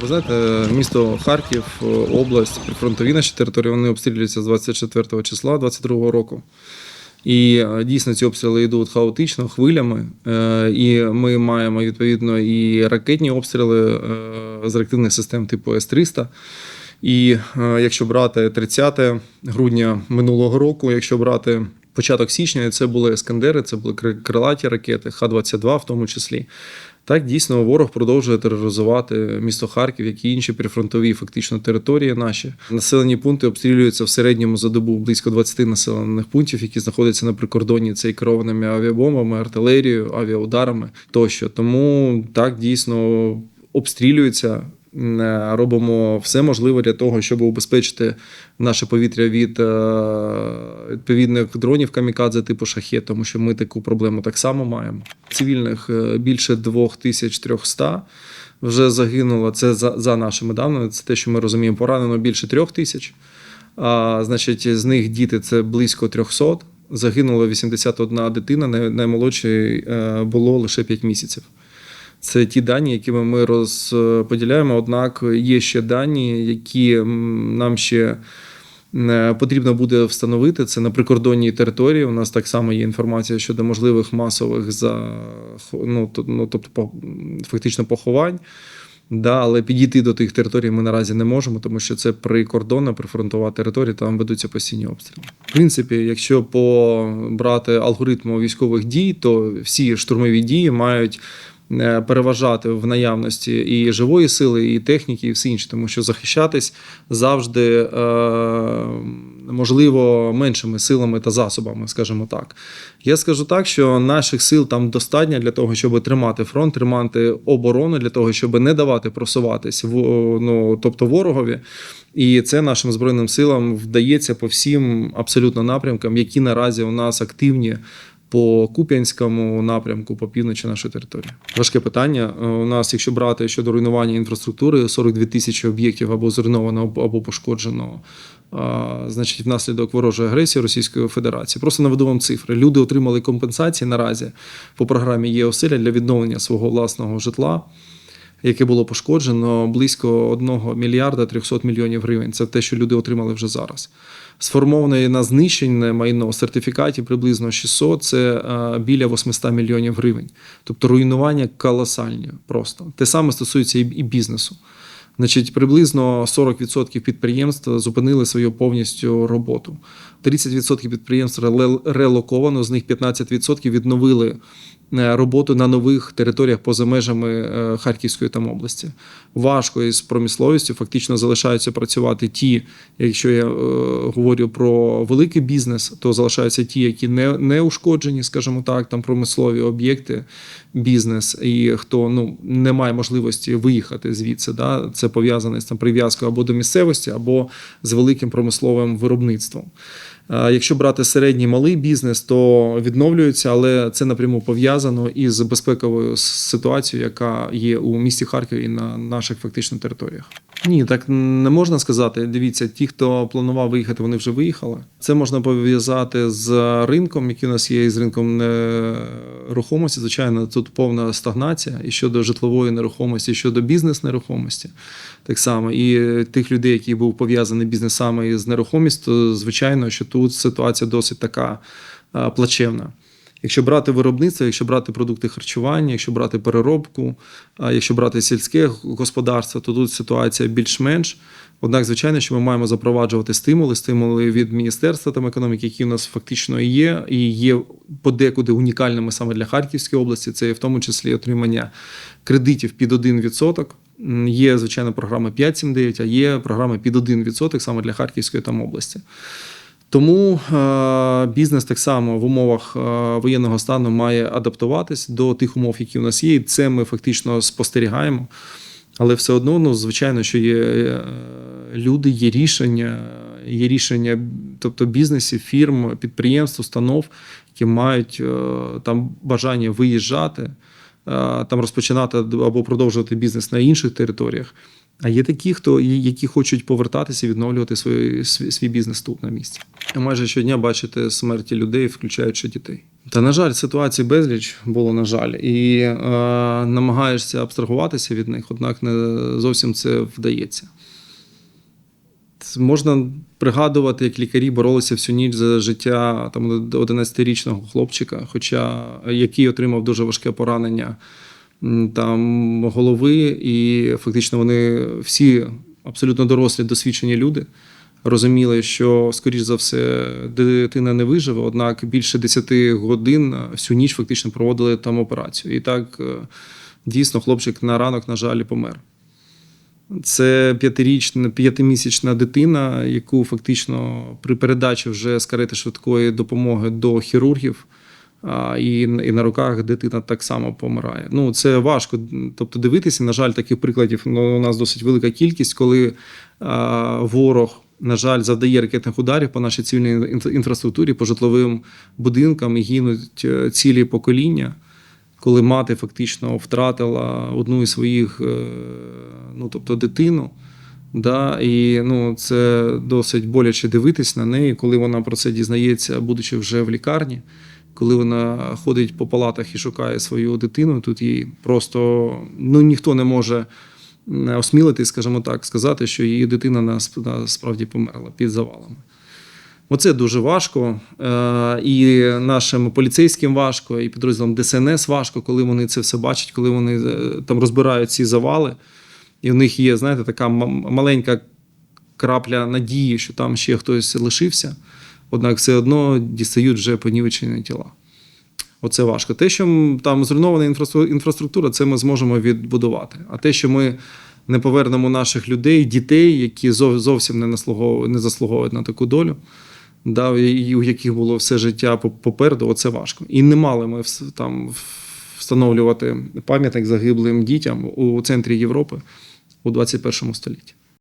Ви знаєте, місто Харків, область, прифронтові наші території, вони обстрілюються з 24 числа 22 року. І е, дійсно ці обстріли йдуть хаотично, хвилями. Е, І ми маємо відповідно і ракетні обстріли е, з реактивних систем типу С-300. І якщо брати 30 грудня минулого року, якщо брати початок січня, це були Ескандери, це були крилаті ракети, Х-22 в тому числі. Так, дійсно, ворог продовжує тероризувати місто Харків, як і інші прифронтові фактично території наші. Населені пункти обстрілюються в середньому за добу близько 20 населених пунктів, які знаходяться на прикордоні. Це і керованими авіабомбами, артилерією, авіаударами тощо. Тому так дійсно обстрілюються. Е, Робимо все можливе для того, щоб убезпечити наше повітря від е, відповідних дронів камікадзе типу шахет, тому що ми таку проблему так само маємо. Цивільних е, більше 2300 вже загинуло. Це за, за нашими даними. Це те, що ми розуміємо. Поранено більше трьох тисяч. А, значить, з них діти це близько 300. Загинуло 81 дитина. най- Наймолодшій було лише 5 місяців. Це ті дані, якими ми розподіляємо. Однак є ще дані, які нам ще е, потрібно буде встановити. Це на прикордонній території. У нас так само є інформація щодо можливих масових за ну, ну, тобто фактично поховань. Да, але підійти до тих територій ми наразі не можемо, тому що це прикордонна, прифронтова територія, там ведуться постійні обстріли. В принципі, якщо побрати алгоритм військових дій, то всі штурмові дії мають е, переважати в наявності і живої сили, і техніки, і все інше, тому що захищатись завжди е, можливо меншими силами та засобами, скажімо так. Я скажу так, що наших сил там достатньо для того, щоб тримати фронт, тримати оборону, для того, щоб не давати просуватись в ну, тобто ворогові. І це нашим збройним силам вдається по всім абсолютно напрямкам, які наразі у нас активні. По Куп'янському напрямку, по півночі нашої території. Важке питання. Е, У нас, якщо брати щодо руйнування інфраструктури, 42 тисячі об'єктів або зруйновано, або- пошкоджено, а, значить, внаслідок ворожої агресії Російської Федерації. Просто наведу вам цифри. Люди отримали компенсації наразі по програмі є оселя для відновлення свого власного житла. Яке було пошкоджено близько 1 мільярда 300 мільйонів гривень. Це те, що люди отримали вже зараз. Сформоване на знищене майно сертифікатів приблизно 600, це е, біля 800 мільйонів гривень. Тобто руйнування колосальні просто. Те саме стосується і бізнесу. Значить, приблизно 40% підприємств зупинили свою повністю роботу. 30% підприємств релоковано, з них 15% відновили роботу на нових територіях поза межами е, Харківської там області. Важко із промисловістю фактично залишаються працювати ті, якщо я е, говорю про великий бізнес, то залишаються ті, які не, не ушкоджені, скажімо так, там промислові об'єкти, бізнес, і хто ну не має можливості виїхати звідси. Да? Це пов'язане з там прив'язкою або до місцевості, або з великим промисловим виробництвом. Е, Якщо брати середній малий бізнес, то відновлюється, але це напряму пов'язано із безпековою ситуацією, яка є у місті Харкові і на наших фактично територіях. Ні, так не можна сказати. Дивіться, ті, хто планував виїхати, вони вже виїхали. Це можна пов'язати з ринком, який у нас є, і з ринком нерухомості. Звичайно, тут повна стагнація і щодо житлової нерухомості, і щодо бізнес-нерухомості. Так само, і тих людей, які був пов'язаний бізнес саме з нерухомістю, то звичайно, що тут ситуація досить така плачевна. Якщо брати виробництво, якщо брати продукти харчування, якщо брати переробку, якщо брати сільське господарство, то тут ситуація більш-менш. Однак, звичайно, що ми маємо запроваджувати стимули, стимули від Міністерства там економіки, які у нас фактично є, і є подекуди унікальними саме для Харківської області. Це в тому числі отримання кредитів під 1%. Є, звичайно, програми 5-7-9, а є програми під 1% саме для Харківської там області. Тому е, бізнес так само в умовах е, воєнного стану має адаптуватись до тих умов, які у нас є. І це ми фактично спостерігаємо. Але все одно, ну, звичайно, що є е, люди, є рішення, є рішення, тобто бізнесів, фірм, підприємств, установ, які мають там бажання виїжджати, там розпочинати або продовжувати бізнес на інших територіях. А є такі, хто які хочуть повертатися і відновлювати свій, свій бізнес тут на місці. Майже щодня бачите смерті людей, включаючи дітей. Та, на жаль, ситуацій безліч було, на жаль, і е, намагаєшся абстрагуватися від них, однак не зовсім це вдається. Можна пригадувати, як лікарі боролися всю ніч за життя там 11-річного хлопчика, хоча який отримав дуже важке поранення там голови, і фактично вони всі абсолютно дорослі, досвідчені люди. Розуміли, що, скоріш за все, дитина не виживе, однак більше 10 годин всю ніч фактично проводили там операцію. І так е, дійсно хлопчик на ранок, на жаль, помер. Це п'ятирічна, п'ятимісячна дитина, яку фактично при передачі вже з карети швидкої допомоги до хірургів. І, і на руках дитина так само помирає. Ну це важко. Тобто, дивитися, на жаль, таких прикладів ну, у нас досить велика кількість, коли а, ворог, на жаль, завдає ракетних ударів по нашій цивільній інфраструктурі, по житловим будинкам і гинуть е, цілі покоління коли мати фактично втратила одну із своїх, е, ну тобто дитину. Да, і ну, це досить боляче дивитись на неї, коли вона про це дізнається, будучи вже в лікарні, коли вона ходить по палатах і шукає свою дитину. Тут їй просто ну, ніхто не може осмілитись, скажімо так, сказати, що її дитина насправді померла під завалами. Оце дуже важко. Е, І нашим поліцейським важко, і підрозділам ДСНС важко, коли вони це все бачать, коли вони е, там розбирають ці завали. І в них є, знаєте, така маленька крапля надії, що там ще хтось лишився. Однак все одно дістають вже понівечені тіла. Оце важко. Те, що там зруйнована інфраструк- інфраструктура, це ми зможемо відбудувати. А те, що ми не повернемо наших людей, дітей, які зов- зовсім не, не заслуговують на таку долю, да, і у яких було все життя по- попереду, оце важко. І не мали ми там встановлювати пам'ятник загиблим дітям у центрі Європи у 21 столітті.